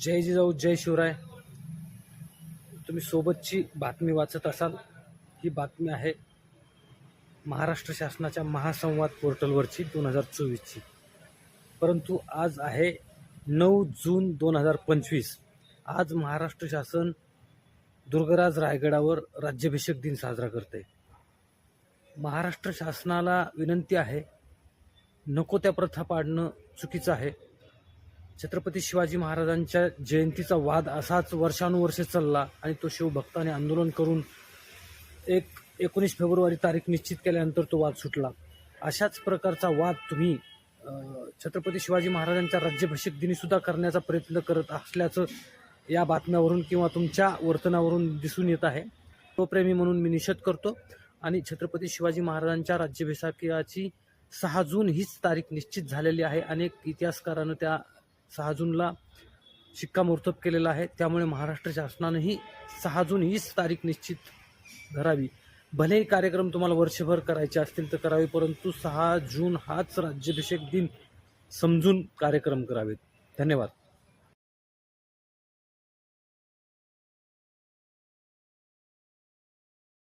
जय जिजाऊ जय शिवराय. तुम्ही सोबतची बातमी वाचत असाल ही बातमी आहे महाराष्ट्र शासनाच्या महासंवाद पोर्टलवरची दोन हजार चोवीसची. परंतु आज आहे नऊ जून दोन हजार पंचवीस. आज महाराष्ट्र शासन दुर्गराज रायगडावर राज्याभिषेक दिन साजरा करते महाराष्ट्र शासनाला विनंती आहे नको त्या प्रथा पाडणं चुकीचं आहे. छत्रपती शिवाजी महाराजांच्या जयंतीचा वाद असाच वर्षानुवर्षे चालला आणि तो शिवभक्ताने आंदोलन करून एक एकोणीस फेब्रुवारी तारीख निश्चित केल्यानंतर तो वाद सुटला. अशाच प्रकारचा वाद तुम्ही छत्रपती शिवाजी महाराजांच्या राज्याभिषेक दिनी सुद्धा करण्याचा प्रयत्न करत असल्याचं या बातम्यावरून किंवा तुमच्या वर्तनावरून दिसून येत आहे. तो प्रेमी म्हणून मी निषेध करतो आणि छत्रपती शिवाजी महाराजांच्या राज्याभिषेकाची सहा जून हीच तारीख निश्चित झालेली आहे. अनेक इतिहासकारानं त्या सहा जूनला शिक्कामोर्तब केलेला आहे. त्यामुळे महाराष्ट्र शासनानंही सहा जून हीच तारीख निश्चित धरावी. भलेही कार्यक्रम तुम्हाला वर्षभर करायचे असतील तर करावे परंतु सहा जून हाच राज्याभिषेक दिन समजून कार्यक्रम करावेत. धन्यवाद.